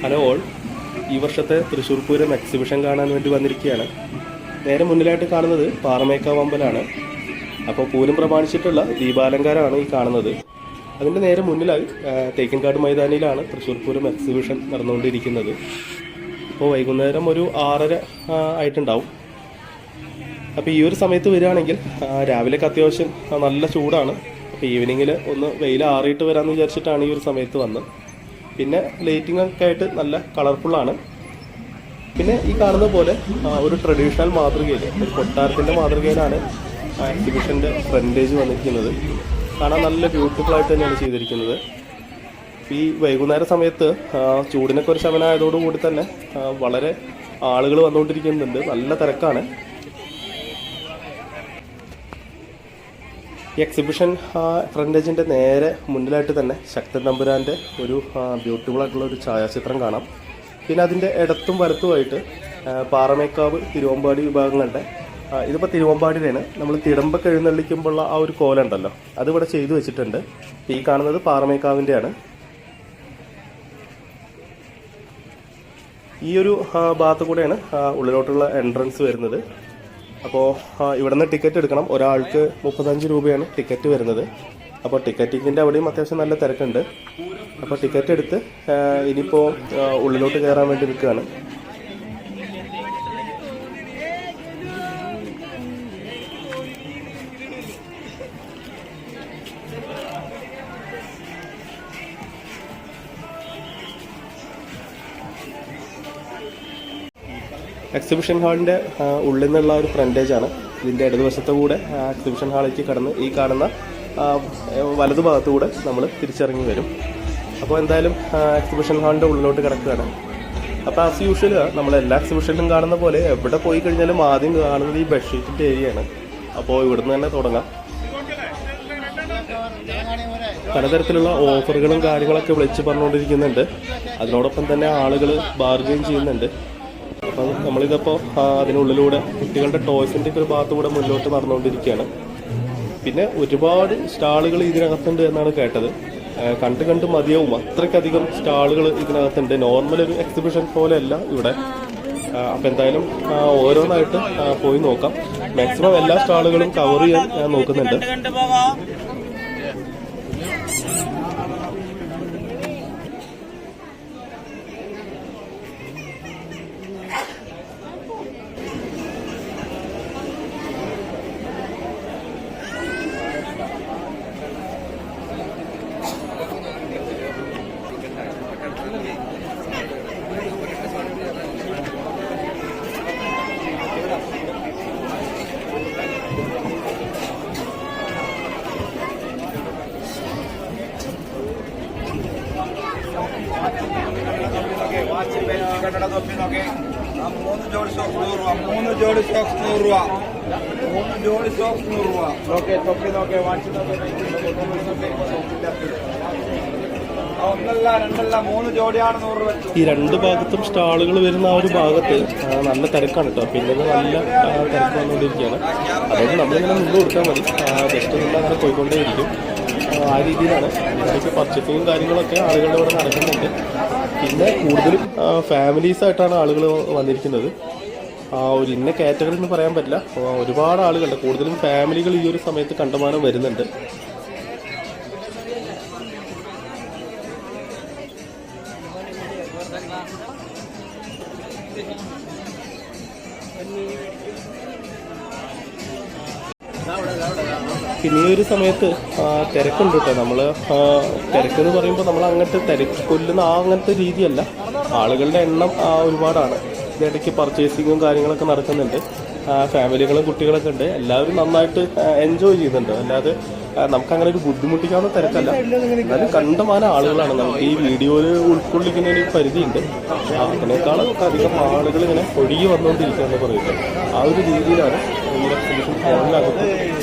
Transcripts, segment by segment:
Hello all. ഈ വർഷത്തെ Thrissur Pooram exhibition കാണാൻ വേണ്ടി വന്നിരിക്കുകയാണ്. നേരെ മുന്നിലായിട്ട് കാണുന്നത് പാറമേക്കാവ് അമ്പലാണ് അപ്പോൾ പൂരം പ്രമാണിച്ചിട്ടുള്ള ദീപാലങ്കാരമാണ് ഈ കാണുന്നത്. അതിന്റെ നേരെ മുന്നിലായി തേക്കിൻകാട് മൈതാനിയിലാണ് തൃശ്ശൂർ പൂരം എക്സിബിഷൻ നടന്നുകൊണ്ടിരിക്കുന്നത്. ഇപ്പോൾ വൈകുന്നേരം ഒരു ആറര ആയിട്ടുണ്ടാവും. അപ്പോൾ ഈ ഒരു സമയത്ത് വരികയാണെങ്കിൽ രാവിലെ അത്യാവശ്യം നല്ല ചൂടാണ്. അപ്പോൾ ഈവനിങ്ങിൽ ഒന്ന് വെയിൽ ആറിയിട്ട് വരാമെന്ന് വിചാരിച്ചിട്ടാണ് ഈ ഒരു സമയത്ത് വന്നത്. പിന്നെ ലൈറ്റിംഗ് ഒക്കെ ആയിട്ട് നല്ല കളർഫുള്ളാണ് പിന്നെ ഈ കാണുന്ന പോലെ ഒരു ട്രഡീഷണൽ മാതൃകയിൽ ഒരു കൊട്ടാരത്തിന്റെ മാതൃകയിലാണ് എക്സിബിഷന്റെ ഫ്രണ്ടേജ് വന്നിരിക്കുന്നത്. കാണാൻ നല്ല ബ്യൂട്ടിഫുൾ ആയിട്ട് തന്നെയാണ് ചെയ്തിരിക്കുന്നത്. ഈ വൈകുന്നേര സമയത്ത് ചൂടിനൊക്കെ ഒരു ശമനമായതോടുകൂടി തന്നെ വളരെ ആളുകൾ വന്നുകൊണ്ടിരിക്കുന്നുണ്ട്. നല്ല തിരക്കാണ്. ഈ എക്സിബിഷൻ ഫ്രണ്ടേജിന്റെ നേരെ മുന്നിലായിട്ട് തന്നെ ശക്തൻ തമ്പുരാന്റെ ഒരു ബ്യൂട്ടിഫുൾ ആയിട്ടുള്ള ഒരു ഛായാചിത്രം കാണാം. പിന്നെ അതിന്റെ ഇടത്തും വലത്തുമായിട്ട് പാറമേക്കാവ് തിരുവമ്പാടി വിഭാഗങ്ങളുടെ ഇതിപ്പോൾ തിരുവമ്പാടിയിലാണ്. നമ്മൾ തിടമ്പ എഴുന്നള്ളിക്കുമ്പോഴുള്ള ആ ഒരു കോല ഉണ്ടല്ലോ അതിവിടെ ചെയ്തു വെച്ചിട്ടുണ്ട്. ഈ കാണുന്നത് പാറമേക്കാവിന്റെയാണ് ഈ ഒരു ഭാഗത്തു കൂടെയാണ് ഉള്ളിലോട്ടുള്ള എൻട്രൻസ് വരുന്നത്. അപ്പോൾ ഇവിടുന്ന് ടിക്കറ്റ് എടുക്കണം. ഒരാൾക്ക് മുപ്പത്തഞ്ച് രൂപയാണ് ടിക്കറ്റ് വരുന്നത്. അപ്പോൾ ടിക്കറ്റിങ്ങിന്റെ അവിടെയും അത്യാവശ്യം നല്ല തിരക്കുണ്ട്. അപ്പോൾ ടിക്കറ്റ് എടുത്ത് ഇനിയിപ്പോൾ ഉള്ളിലോട്ട് കയറാൻ വേണ്ടി നിൽക്കുകയാണ്. എക്സിബിഷൻ ഹാളിന്റെ ഉള്ളിൽ നിന്നുള്ള ഒരു ഫ്രണ്ടേജ് ആണ്. ഇതിന്റെ ഇടതുവശത്തു കൂടെ എക്സിബിഷൻ ഹാളിലേക്ക് കടന്ന് ഈ കാണുന്ന വലതു ഭാഗത്തുകൂടെ നമ്മൾ തിരിച്ചിറങ്ങി വരും. അപ്പോൾ എന്തായാലും എക്സിബിഷൻ ഹാളിന്റെ ഉള്ളിലോട്ട് കിടക്കുകയാണ്. അപ്പോൾ ആസ് യൂഷ്വൽ നമ്മൾ എല്ലാ എക്സിബിഷനിലും കാണുന്ന പോലെ എവിടെ പോയി കഴിഞ്ഞാലും ആദ്യം കാണുന്നത് ഈ ബെഡ്ഷീറ്റിന്റെ ഏരിയയാണ് അപ്പോൾ ഇവിടുന്ന് തന്നെ തുടങ്ങാം. പലതരത്തിലുള്ള ഓഫറുകളും കാര്യങ്ങളൊക്കെ വിളിച്ച് പറഞ്ഞുകൊണ്ടിരിക്കുന്നുണ്ട്. അതിനോടൊപ്പം തന്നെ ആളുകൾ ബാർഗെയിൻ ചെയ്യുന്നുണ്ട്. അപ്പം നമ്മളിതിപ്പോൾ അതിനുള്ളിലൂടെ കുട്ടികളുടെ ടോയ്സിന്റെ ഒക്കെ ഒരു ഭാഗത്തൂടെ മുന്നോട്ട് നടന്നുകൊണ്ടിരിക്കുകയാണ്. പിന്നെ ഒരുപാട് സ്റ്റാളുകൾ ഇതിനകത്തുണ്ട് എന്നാണ് കേട്ടത്. കണ്ട് കണ്ട് മതിയാവും. അത്രയ്ക്കധികം സ്റ്റാളുകൾ ഇതിനകത്തുണ്ട്. നോർമൽ ഒരു എക്സിബിഷൻ പോലെയല്ല ഇവിടെ. അപ്പം എന്തായാലും ഓരോന്നായിട്ട് പോയി നോക്കാം. മാക്സിമം എല്ലാ സ്റ്റാളുകളും കവർ ചെയ്യാൻ ഞാൻ നോക്കുന്നുണ്ട്. ആ മൂന്ന് ജോഡി സോക്സ് നൂറ് രൂപ മൂന്ന് ജോഡി സോക്സ് നൂറ് രൂപ മൂന്ന് ജോഡി സോക്സ് നൂറ് രൂപ നോക്കേ തൊപ്പി നോക്കേ വാച്ച് ഒന്നല്ല രണ്ടല്ല മൂന്ന് ജോഡിയാണ് നൂറ് രൂപ ഈ രണ്ട് ഭാഗത്തും സ്റ്റാളുകൾ വരുന്ന ആ ഒരു ഭാഗത്ത് നല്ല തിരക്കാണ് കേട്ടോ പിന്നെ നല്ല തിരക്ക് വന്നുകൊണ്ടിരിക്കുകയാണ് അതായത് നമ്മളിങ്ങനെ മുമ്പ് കൊടുത്താൽ മതി ജസ്റ്റ് നമ്മൾ അങ്ങനെ പോയിക്കൊണ്ടേയിരിക്കും ആ, രീതിയിലാണ് പച്ചപ്പും പർച്ചേസിങ്ങും കാര്യങ്ങളൊക്കെ ആളുകളുടെ ഇവിടെ നടക്കുന്നുണ്ട് പിന്നെ കൂടുതലും ഫാമിലീസ് ആയിട്ടാണ് ആളുകൾ വന്നിരിക്കുന്നത്. ആ ഒരു ഇന്ന കാറ്റഗറി എന്ന് പറയാൻ പറ്റില്ല. ഒരുപാട് ആളുകളുണ്ട്. കൂടുതലും ഫാമിലികൾ ഈ ഒരു സമയത്ത് കണ്ടമാനം വരുന്നുണ്ട്. പിന്നെ ഈ ഒരു സമയത്ത് തിരക്കുണ്ട് കേട്ടോ നമ്മൾ തിരക്ക് എന്ന് പറയുമ്പോൾ നമ്മൾ അങ്ങനത്തെ തിരക്ക് കൊല്ലുന്ന ആ അങ്ങനത്തെ രീതിയല്ല. ആളുകളുടെ എണ്ണം ഒരുപാടാണ്. ഇതിനിടയ്ക്ക് പർച്ചേസിങ്ങും കാര്യങ്ങളൊക്കെ നടക്കുന്നുണ്ട്. ഫാമിലികളും കുട്ടികളൊക്കെ ഉണ്ട്. എല്ലാവരും നന്നായിട്ട് എൻജോയ് ചെയ്യുന്നുണ്ട്. അല്ലാതെ നമുക്കങ്ങനെ ഒരു ബുദ്ധിമുട്ടിക്കാവുന്ന തിരക്കല്ല. എന്നാലും കണ്ടമാന ആളുകളാണ്. നമുക്ക് ഈ വീഡിയോയിൽ ഉൾക്കൊള്ളിക്കുന്ന ഒരു പരിധിയുണ്ട്. അതിനേക്കാളും അധികം ആളുകൾ ഇങ്ങനെ ഒഴുകി വന്നുകൊണ്ടിരിക്കുക എന്ന് പറയുന്നത് ആ ഒരു രീതിയിലാണ് ഈ എക്സിബിഷൻ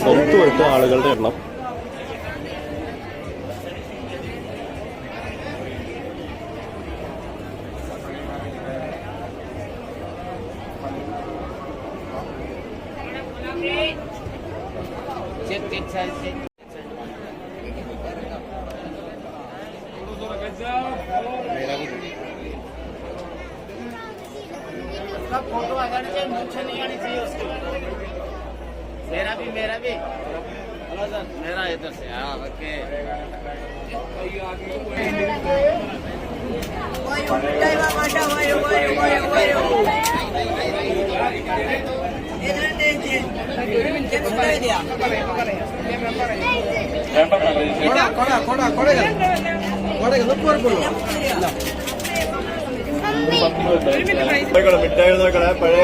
പുറത്തു പോയിട്ട് ആളുകളുടെ എണ്ണം फोटो आगाड़ी चाहिए मुझे नहीं आनी चाहिए उसके मेरा भी मेरा भी मेरा इधर से हाँ ओके ಕೊಡ ಕೊಡ ಕೊಡ ಕೊಡಗ ಕೊಡಗ ಮಿಠಾಯಿ ಪಳೆಯ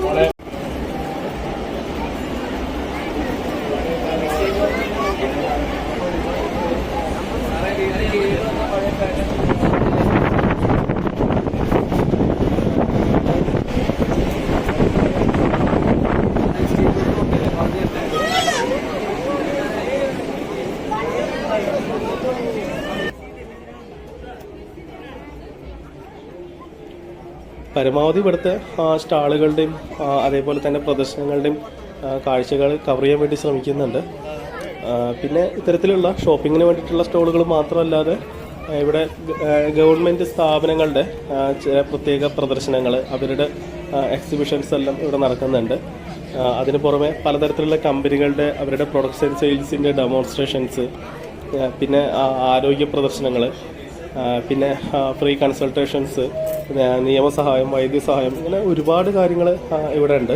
പരമാവധി ഇവിടുത്തെ സ്റ്റാളുകളുടെയും അതേപോലെ തന്നെ പ്രദർശനങ്ങളുടെയും കാഴ്ചകൾ കവർ ചെയ്യാൻ വേണ്ടി ശ്രമിക്കുന്നുണ്ട്. പിന്നെ ഇത്തരത്തിലുള്ള ഷോപ്പിങ്ങിന് വേണ്ടിയിട്ടുള്ള സ്റ്റോളുകൾ മാത്രമല്ലാതെ ഇവിടെ ഗവൺമെന്റ് സ്ഥാപനങ്ങളുടെ ചില പ്രത്യേക പ്രദർശനങ്ങൾ അവരുടെ എക്സിബിഷൻസ് എല്ലാം ഇവിടെ നടക്കുന്നുണ്ട്. അതിന് പുറമെ പലതരത്തിലുള്ള കമ്പനികളുടെ അവരുടെ പ്രൊഡക്ട്സ് ആൻഡ് സെയിൽസിന്റെ ഡെമോൺസ്ട്രേഷൻസ് പിന്നെ ആരോഗ്യ പ്രദർശനങ്ങൾ പിന്നെ ഫ്രീ കൺസൾട്ടേഷൻസ് നിയമസഹായം വൈദ്യസഹായം ഇങ്ങനെ ഒരുപാട് കാര്യങ്ങൾ ഇവിടെ ഉണ്ട്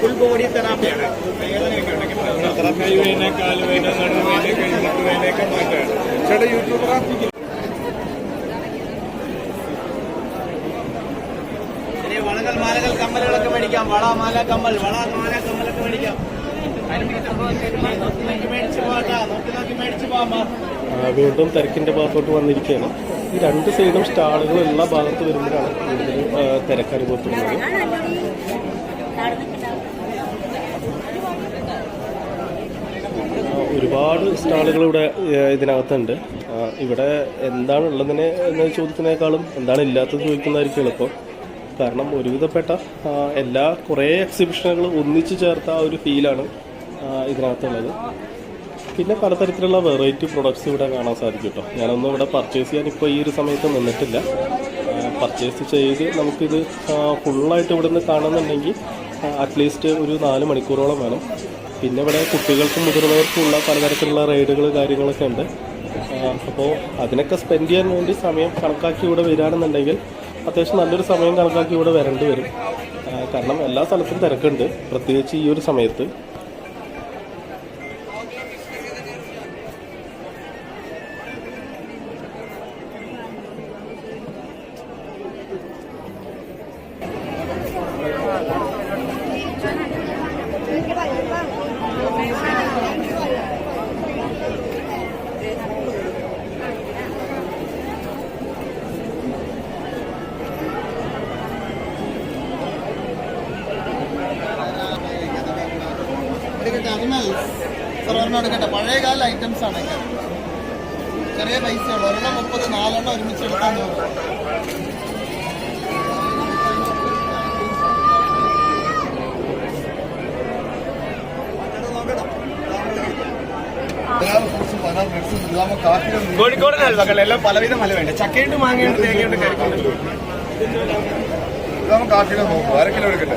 ഫുൾ ബോഡി തെറാപ്പിയാണ് വേദനയൊക്കെ ഉണ്ടെങ്കിൽ കൈവേന കാലുവേന നടുവേന കൈമുട്ടുവേനയൊക്കെ മാറ്റാണ് ചേട്ടാ യൂട്യൂബറാ ഇനി വളകൾ മാലകൾ കമ്മലുകളൊക്കെ മേടിക്കാം. വള മാല കമ്മൽ വള മാല കമ്മലൊക്കെ മേടിക്കാം. നോക്കി മേടിച്ചു പോകാം നോക്കി നോക്കി മേടിച്ചു പോകാം വീണ്ടും തിരക്കിന്റെ ഭാഗത്തോട്ട് വന്നിരിക്കുകയാണ്. ഈ രണ്ട് സൈഡും സ്റ്റാളുകളുള്ള ഭാഗത്ത് വരുമ്പോഴാണ് കൂടുതൽ തിരക്ക് അനുഭവപ്പെടുന്നത്. ഒരുപാട് സ്റ്റാളുകൾ ഇവിടെ ഇതിനകത്തുണ്ട്. ഇവിടെ എന്താണ് ഉള്ളതിനെ എന്ന ചോദിക്കുന്നതിനേക്കാളും എന്താണ് ഇല്ലാത്തത് ചോദിക്കുന്നതായിരിക്കും എളുപ്പം. കാരണം ഒരുവിധപ്പെട്ട എല്ലാ കുറേ എക്സിബിഷനുകൾ ഒന്നിച്ചു ചേർത്ത ആ ഒരു ഫീലാണ് ഇതിനകത്തുള്ളത്. പിന്നെ പലതരത്തിലുള്ള വെറൈറ്റി പ്രൊഡക്ട്സ് ഇവിടെ കാണാൻ സാധിക്കും കേട്ടോ ഞാനൊന്നും ഇവിടെ പർച്ചേസ് ചെയ്യാൻ ഇപ്പോൾ ഈ ഒരു സമയത്ത് നിന്നിട്ടില്ല. പർച്ചേസ് ചെയ്ത് നമുക്കിത് ഫുള്ളായിട്ട് ഇവിടെ നിന്ന് കാണുന്നുണ്ടെങ്കിൽ അറ്റ്ലീസ്റ്റ് ഒരു നാല് മണിക്കൂറോളം വേണം. പിന്നെ ഇവിടെ കുട്ടികൾക്കും മുതിർന്നവർക്കുമുള്ള പലതരത്തിലുള്ള റൈഡുകൾ കാര്യങ്ങളൊക്കെ ഉണ്ട്. അപ്പോൾ അതിനൊക്കെ സ്പെൻഡ് ചെയ്യാൻ വേണ്ടി സമയം കണക്കാക്കി ഇവിടെ വരികയാണെന്നുണ്ടെങ്കിൽ അത്യാവശ്യം നല്ലൊരു സമയം കണക്കാക്കി ഇവിടെ വരേണ്ടി വരും. കാരണം എല്ലാ സ്ഥലത്തും തിരക്കുണ്ട്. പ്രത്യേകിച്ച് ഈ ഒരു സമയത്ത്. എടുക്കട്ടെ അനിമൽസ് സാർ ഒരെണ്ണം എടുക്കട്ടെ പഴയകാല ഐറ്റംസ് ആണ്. ചെറിയ പൈസയുള്ളൂ ഒരെണ്ണം മുപ്പത് നാലെണ്ണം ഒരുമിച്ച് എടുക്കാൻ തോന്നും കോഴിക്കോട് ഹൽവകൾ എല്ലാം പലവിധ മല വേണ്ട? ചക്കയുണ്ട് മാങ്ങയുണ്ട് തേങ്ങയുണ്ട് കരിക്കുണ്ട് നമുക്ക് കാക്കിയുടെ നോക്കും. അര കിലോ എടുക്കട്ടെ.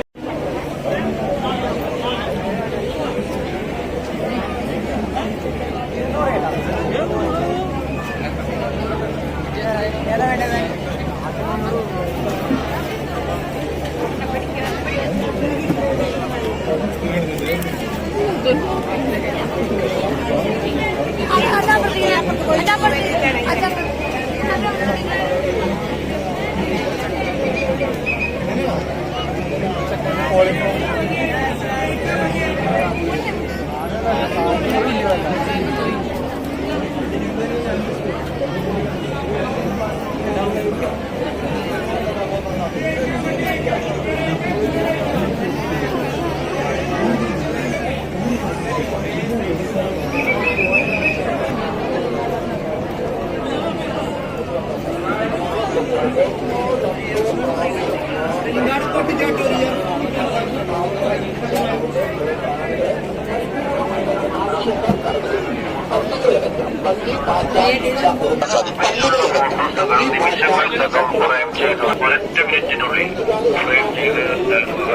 നിമിഷങ്ങൾക്കകം ഫ്രെയിം ചെയ്ത് ഒരൊറ്റ മിനിറ്റിനുള്ളിൽ ഫ്രെയിം ചെയ്ത് നൽകുക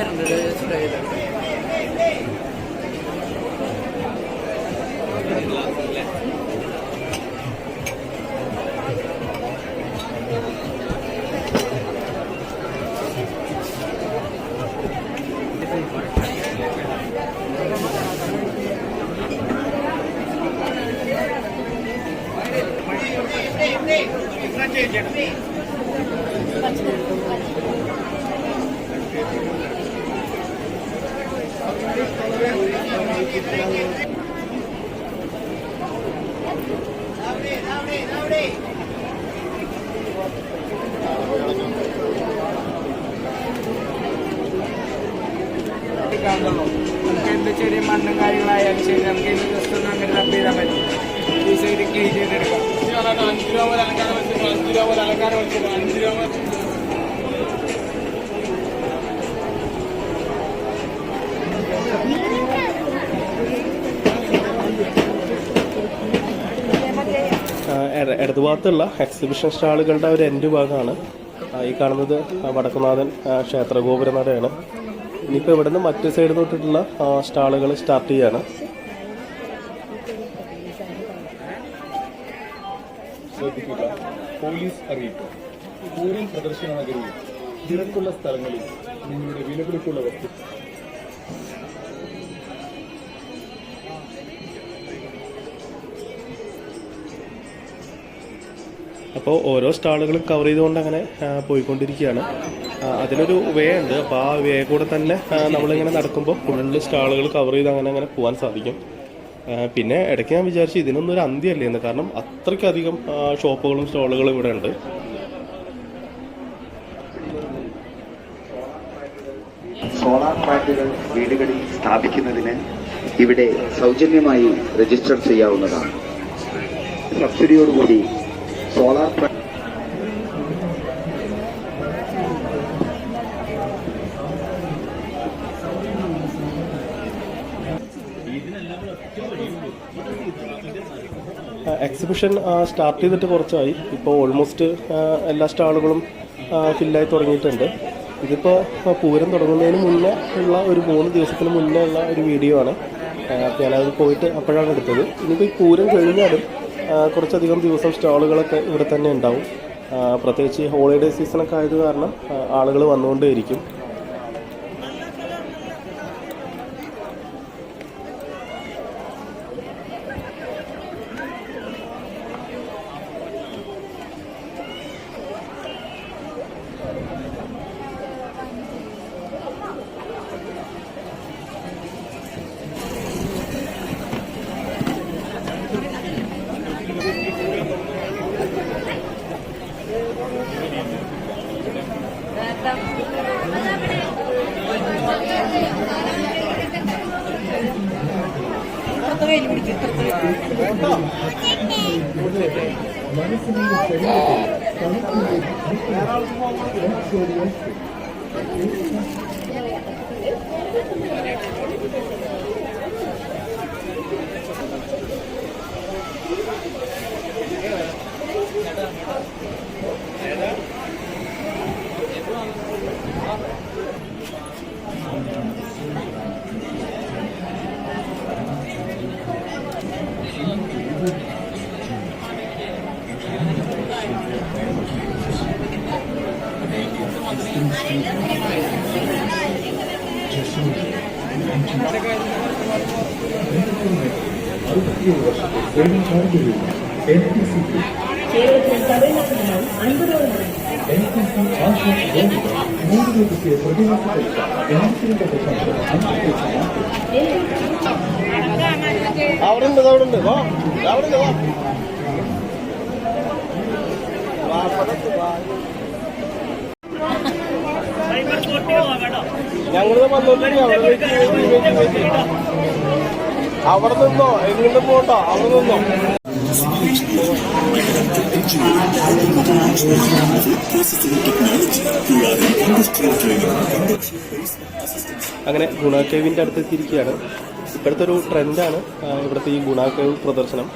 നമുക്ക് ഇട- ഭാഗത്തുള്ള എക്സിബിഷൻ സ്റ്റാളുകളുടെ ഒരു എൻഡ് ഭാഗമാണ്. ഈ കാണുന്നത് വടക്കുനാഥൻ ക്ഷേത്ര ഗോപുര ക്ഷേത്ര ഗോപുരനടയാണ്. ഇനിയിപ്പോൾ നിന്ന് മറ്റു സൈഡിൽ തൊട്ടിട്ടുള്ള സ്റ്റാളുകൾ സ്റ്റാർട്ട് ചെയ്യാണ്. പോലീസ് അറിയിപ്പ്. പൂരം പ്രദർശന നഗരിയിൽ തിരക്കുള്ള സ്ഥലങ്ങളിൽ നിങ്ങളുടെ വിലപിടിപ്പുള്ള വസ്തു അപ്പോൾ ഓരോ സ്റ്റാളുകളും കവർ ചെയ്തുകൊണ്ട് അങ്ങനെ പോയിക്കൊണ്ടിരിക്കുകയാണ്. അതിനൊരു വേ ഉണ്ട് അപ്പോൾ ആ വേ കൂടെ തന്നെ നമ്മളിങ്ങനെ നടക്കുമ്പോൾ ഫുള്ള് സ്റ്റാളുകൾ കവർ ചെയ്ത് അങ്ങനെ അങ്ങനെ പോകാൻ സാധിക്കും. പിന്നെ ഇടയ്ക്ക് ഞാൻ വിചാരിച്ചു ഇതിനൊന്നും ഒരു അന്ത്യമല്ലേ എന്ന്. കാരണം അത്രയ്ക്കധികം ഷോപ്പുകളും സ്റ്റാളുകളും ഇവിടെ ഉണ്ട്. സോളാർ പ്ലാന്റുകൾ വീടുകളിൽ സ്ഥാപിക്കുന്നതിന് ഇവിടെ സൗജന്യമായി രജിസ്റ്റർ ചെയ്യാവുന്നതാണ്. സബ്സിഡിയോടുകൂടി സോളാർ എക്സിബിഷൻ സ്റ്റാർട്ട് ചെയ്തിട്ട് കുറച്ചായി. ഇപ്പോൾ ഓൾമോസ്റ്റ് എല്ലാ സ്റ്റാളുകളും ഫില്ലായി തുടങ്ങിയിട്ടുണ്ട്. ഇതിപ്പോൾ പൂരം തുടങ്ങുന്നതിന് മുന്നേ ഉള്ള ഒരു മൂന്ന് ദിവസത്തിന് മുന്നേ ഉള്ള ഒരു വീഡിയോ ആണ്. ഞാനത് പോയിട്ട് അപ്പോഴാണ് എടുത്തത്. ഇനിയിപ്പോൾ ഈ പൂരം കഴിഞ്ഞാലും കുറച്ചധികം ദിവസം സ്റ്റാളുകളൊക്കെ ഇവിടെ തന്നെ ഉണ്ടാവും. പ്രത്യേകിച്ച് ഹോളിഡേ സീസണൊക്കെ ആയത് കാരണം ആളുകൾ വന്നുകൊണ്ടേയിരിക്കും. അവിടെ ഉണ്ട് അവിടെ ഉണ്ട് വാ. അവിടെ അവിടെ നിന്നോ? എങ്ങോട്ട് പോട്ടോ അവിടെ നിന്നോ? അങ്ങനെ ഗുണാക്കേവിന്റെ അടുത്തെത്തിയിരിക്കുകയാണ് ഇപ്പോഴത്തെ ഒരു ട്രെൻഡാണ് ആ, ഇവിടുത്തെ ഈ ഗുണാക്കേവ് പ്രദർശനം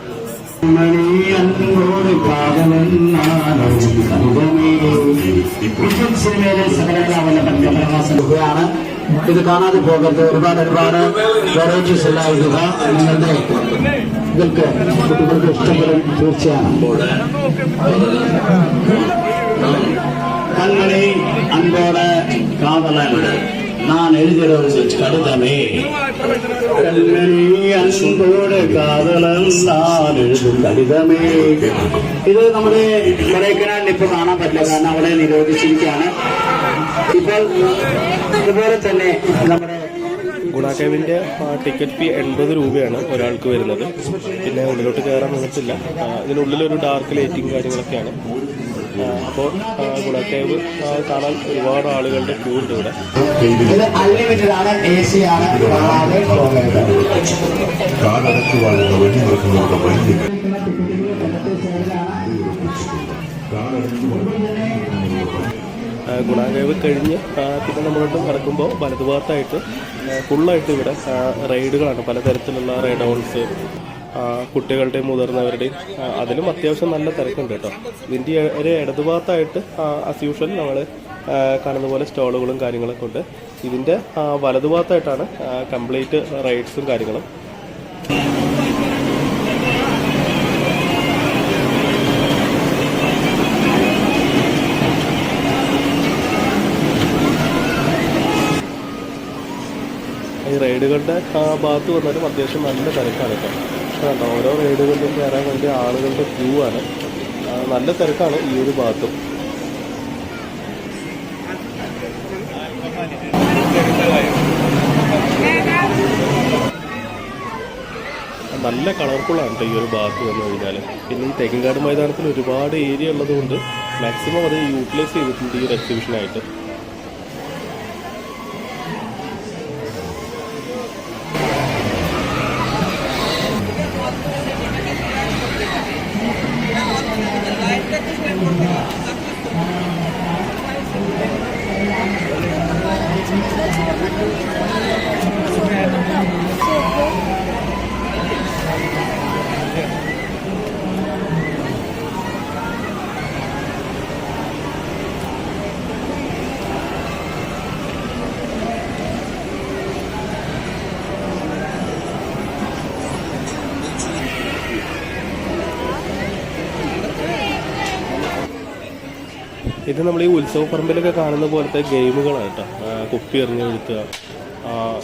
ാണ് ഇത് കാണാതെ പോകരുത് ഒരുപാട് ഒരുപാട് വെറൈറ്റീസ് ഉള്ള ഇടുക നിങ്ങളുടെ ഇതൊക്കെ കുട്ടികൾക്ക് ഇഷ്ടപ്പെടും തീർച്ചയാണ് கண்மணி அன்போட காதலன் நான் எழுதிய கடிதமே കണ്ണനീ ഇത് നമ്മുടെ കൊടൈക്കനാലിൽ ഇപ്പോൾ കാണാൻ പറ്റില്ല കാരണം അവിടെ നിരോധിച്ചിരിക്കുകയാണ്. ഇപ്പോൾ ഇതുപോലെ തന്നെ നമ്മുടെ ഗുണാക്കേവിന്റെ ടിക്കറ്റ് ഫീ എൺപത് രൂപയാണ് ഒരാൾക്ക് വരുന്നത്. പിന്നെ ഉള്ളിലോട്ട് കയറാൻ നിന്നിട്ടില്ല ഇതിനുള്ളിലൊരു ഡാർക്ക് ലൈറ്റിംഗ് കാര്യങ്ങളൊക്കെയാണ്. അപ്പോൾ കുളത്തേവ് കാണാൻ ഒരുപാട് ആളുകളുടെ ക്യൂ ഉണ്ട് ഇവിടെ ആ, ഗുണാകേവ് കഴിഞ്ഞ് പിന്നെ നമ്മളോട്ട് നടക്കുമ്പോൾ വലതുഭാഗത്തായിട്ട് ഫുള്ളായിട്ട് ഇവിടെ റൈഡുകളാണ്. പലതരത്തിലുള്ള റൈഡ് ഓൺസ് കുട്ടികളുടെയും മുതിർന്നവരുടെയും അതിലും അത്യാവശ്യം നല്ല തിരക്കുണ്ട് കേട്ടോ. ഇതിന്റെ ഒരു ഇടതുഭാഗത്തായിട്ട് ആസ് യൂഷ്വൽ നമ്മൾ കാണുന്ന പോലെ സ്റ്റോളുകളും കാര്യങ്ങളൊക്കെ ഉണ്ട്. ഇതിന്റെ വലതുഭാഗത്തായിട്ടാണ് കംപ്ലീറ്റ് റൈഡ്സും കാര്യങ്ങളും. ഈ റൈഡുകളുടെ ഭാഗത്ത് വന്നാലും അത്യാവശ്യം നല്ല തിരക്കാണ് കേട്ടോ. കണ്ടോ? ഓരോ റൈഡുകളിലും കയറാൻ വേണ്ടി ആളുകളുടെ ക്യൂ ആണ്. നല്ല തിരക്കാണ് ഈ ഒരു ഭാഗത്തും. നല്ല കളർഫുള്ളാണ് ഈ ഒരു ഭാഗത്ത് എന്ന് കഴിഞ്ഞാൽ പിന്നെ ഈ തെക്കിൻകാട് മൈതാനത്തിൽ ഒരുപാട് ഏരിയ ഉള്ളതുകൊണ്ട് മാക്സിമം അത് യൂട്ടിലൈസ് ചെയ്തിട്ടുണ്ട് ഈ ഒരു എക്സിബിഷനായിട്ട് ഇത് നമ്മൾ ഈ ഉത്സവ പറമ്പിലൊക്കെ കാണുന്ന പോലത്തെ ഗെയിമുകളാണ് കേട്ടോ. കുപ്പി എറിഞ്ഞ് വീഴ്ത്തുക.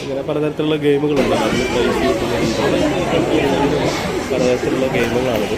ഇങ്ങനെ പലതരത്തിലുള്ള ഗെയിമുകളുണ്ട്. അതിൽ പലതരത്തിലുള്ള ഗെയിമുകളാണിത്.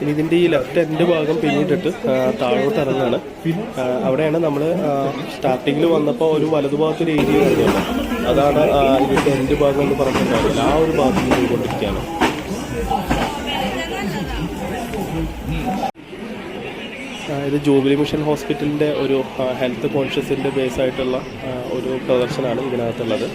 ഇനി ഇതിന്റെ ഈ ലെഫ്റ്റ് എന്റെ ഭാഗം പിന്നിട്ടിട്ട് താഴോട്ട് ഇറങ്ങാണ്. അവിടെയാണ് നമ്മൾ സ്റ്റാർട്ടിങ്ങിൽ വന്നപ്പോൾ ഒരു വലതുഭാഗത്തൊരു ഏരിയ തന്നെയാണ് അതാണ് ഇതിന്റെ എന്റെ ഭാഗം എന്ന് പറഞ്ഞിട്ടുണ്ടാവില്ല ആ ഒരു ഭാഗത്ത് പോയിക്കൊണ്ടിരിക്കുകയാണ് ഇത് ജൂബിലി മിഷൻ ഹോസ്പിറ്റലിന്റെ ഒരു ഹെൽത്ത് കോൺഷ്യസിന്റെ ബേസ് ആയിട്ടുള്ള ഒരു പ്രദർശനമാണ് ഇതിനകത്തുള്ളത്.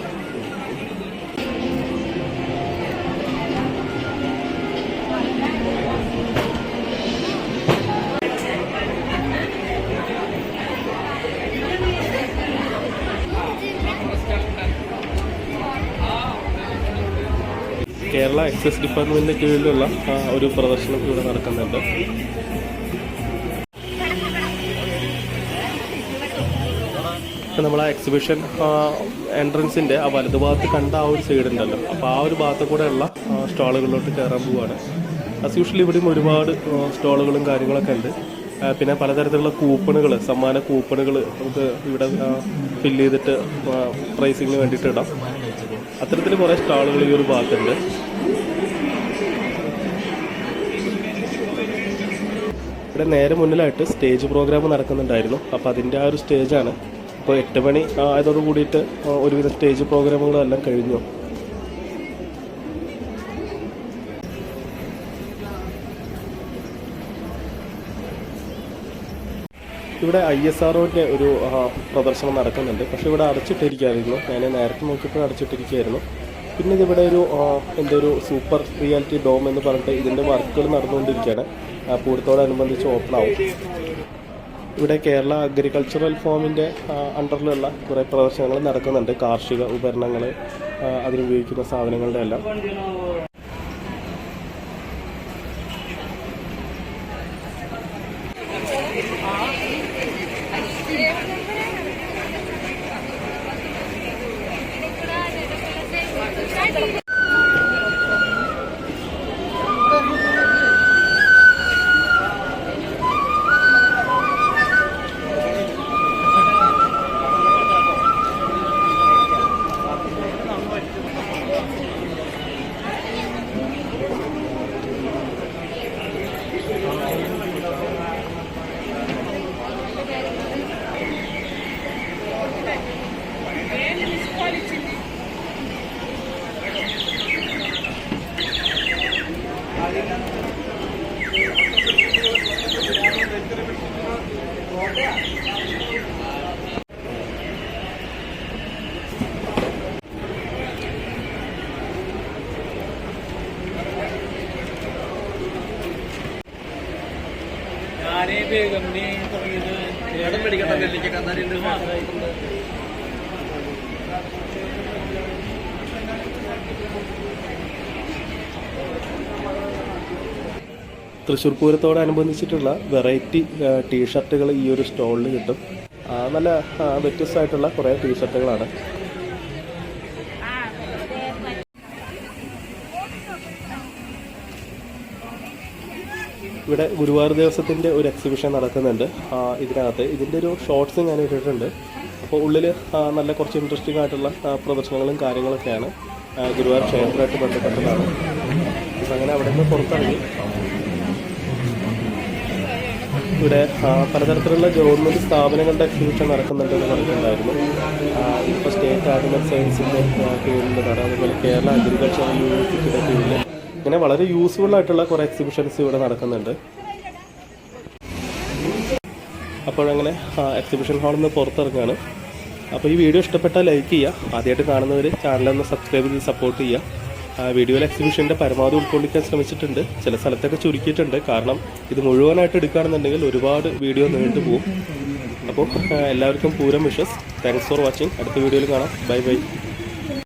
എക്സൈസ് ഡിപ്പാർട്ട്മെന്റിന്റെ കീഴിലുള്ള ഒരു പ്രദർശനം ഇവിടെ നടക്കുന്നുണ്ട്. നമ്മളാ എക്സിബിഷൻ എൻട്രൻസിന്റെ ആ വലതുഭാഗത്ത് കണ്ട ആ ഒരു സൈഡ് ഉണ്ടല്ലോ. അപ്പോൾ ആ ഒരു ഭാഗത്ത് ഉള്ള സ്റ്റാളുകളിലോട്ട് കയറാൻ പോവുകയാണ് അസ് യൂഷ്വൽ ഇവിടെയും ഒരുപാട് സ്റ്റാളുകളും കാര്യങ്ങളൊക്കെ ഉണ്ട്. പിന്നെ പലതരത്തിലുള്ള കൂപ്പണുകൾ സമ്മാന കൂപ്പണുകൾ നമുക്ക് ഇവിടെ ഫില്ല് ചെയ്തിട്ട് പ്രൈസിങ്ങിന് വേണ്ടിയിട്ട് ഇടാം. അത്തരത്തിൽ കുറേ സ്റ്റാളുകൾ ഈ ഒരു ഭാഗത്തുണ്ട്. ഇവിടെ നേരെ മുന്നിലായിട്ട് സ്റ്റേജ് പ്രോഗ്രാം നടക്കുന്നുണ്ടായിരുന്നു. അപ്പോൾ അതിന്റെ ആ ഒരു സ്റ്റേജാണ്. അപ്പോൾ എട്ട് മണി ആയതോടുകൂടിയിട്ട് ആയതോട് കൂടിയിട്ട് ഒരുവിധം സ്റ്റേജ് പ്രോഗ്രാമുകളെല്ലാം കഴിഞ്ഞു. ഇവിടെ ഐ എസ് ആർഒന്റെ ഒരു പ്രദർശനം നടക്കുന്നുണ്ട്. പക്ഷേ ഇവിടെ അടച്ചിട്ടിരിക്കുകയായിരുന്നു. ഞാൻ നേരത്തെ നോക്കിയപ്പോൾ അടച്ചിട്ടിരിക്കുകയായിരുന്നു. പിന്നെ ഇതിവിടെ ഒരു എന്റെ ഒരു സൂപ്പർ റിയാലിറ്റി ഡോം എന്ന് പറഞ്ഞിട്ട് ഇതിന്റെ വർക്കുകൾ നടന്നുകൊണ്ടിരിക്കുകയാണ്. പൂരത്തോടനുബന്ധിച്ച് ഓപ്പൺ ആവും. ഇവിടെ കേരള അഗ്രികൾച്ചറൽ ഫോമിന്റെ അണ്ടറിലുള്ള കുറേ പ്രദർശനങ്ങൾ നടക്കുന്നുണ്ട്. കാർഷിക ഉപകരണങ്ങൾ അതിനുപയോഗിക്കുന്ന സാധനങ്ങളുടെ എല്ലാം. തൃശ്ശൂർ പൂരത്തോടനുബന്ധിച്ചിട്ടുള്ള വെറൈറ്റി ടീഷർട്ടുകൾ ഈ ഒരു സ്റ്റോളിൽ കിട്ടും. നല്ല വ്യത്യസ്തമായിട്ടുള്ള കുറേ ടീഷർട്ടുകളാണ് ഇവിടെ ഗുരുവായൂർ ദിവസത്തിന്റെ ഒരു എക്സിബിഷൻ നടക്കുന്നുണ്ട്. ഇതിനകത്ത്. ഇതിന്റെ ഒരു ഷോർട്സ് ഞാൻ ഇട്ടിട്ടുണ്ട്. അപ്പോൾ ഉള്ളിൽ നല്ല കുറച്ച് ഇൻട്രസ്റ്റിംഗ് ആയിട്ടുള്ള പ്രദർശനങ്ങളും കാര്യങ്ങളൊക്കെയാണ് ഗുരുവായൂർ ക്ഷേത്രമായിട്ട് ബന്ധപ്പെട്ടതാണ്. അങ്ങനെ അവിടെ നിന്ന് പുറത്തിറങ്ങി. ഇവിടെ പലതരത്തിലുള്ള ഗവൺമെന്റ് സ്ഥാപനങ്ങളുടെ എക്സിബിഷൻ നടക്കുന്നുണ്ടെന്ന് പറഞ്ഞിട്ടുണ്ടായിരുന്നു. ഇപ്പോൾ സ്റ്റേറ്റ് ആനിമൽ സയൻസിന്റെ കീഴിലുള്ളതാണ് അതുപോലെ കേരള അഗ്രികൾച്ചർ യൂണിവേഴ്സിറ്റിയുടെ കീഴിൽ ഇങ്ങനെ വളരെ യൂസ്ഫുൾ ആയിട്ടുള്ള കുറേ എക്സിബിഷൻസ് ഇവിടെ നടക്കുന്നുണ്ട്. അപ്പോഴങ്ങനെ എക്സിബിഷൻ ഹാളിൽ നിന്ന് പുറത്തിറങ്ങുകയാണ് അപ്പോൾ ഈ വീഡിയോ ഇഷ്ടപ്പെട്ടാൽ ലൈക്ക് ചെയ്യുക. ആദ്യമായിട്ട് കാണുന്നവർ ചാനലൊന്ന് സബ്സ്ക്രൈബ് ചെയ്ത് സപ്പോർട്ട് ചെയ്യുക. വീഡിയോയിൽ എക്സിബിഷന്റെ പരമാവധി ഉൾക്കൊള്ളിക്കാൻ ശ്രമിച്ചിട്ടുണ്ട്. ചില സ്ഥലത്തൊക്കെ ചുരുക്കിയിട്ടുണ്ട്. കാരണം ഇത് മുഴുവനായിട്ട് എടുക്കുകയാണെന്നുണ്ടെങ്കിൽ ഒരുപാട് വീഡിയോ നീണ്ടു പോകും. അപ്പോൾ എല്ലാവർക്കും Pooram wishes. Thanks for watching അടുത്ത വീഡിയോയിൽ കാണാം. Bye bye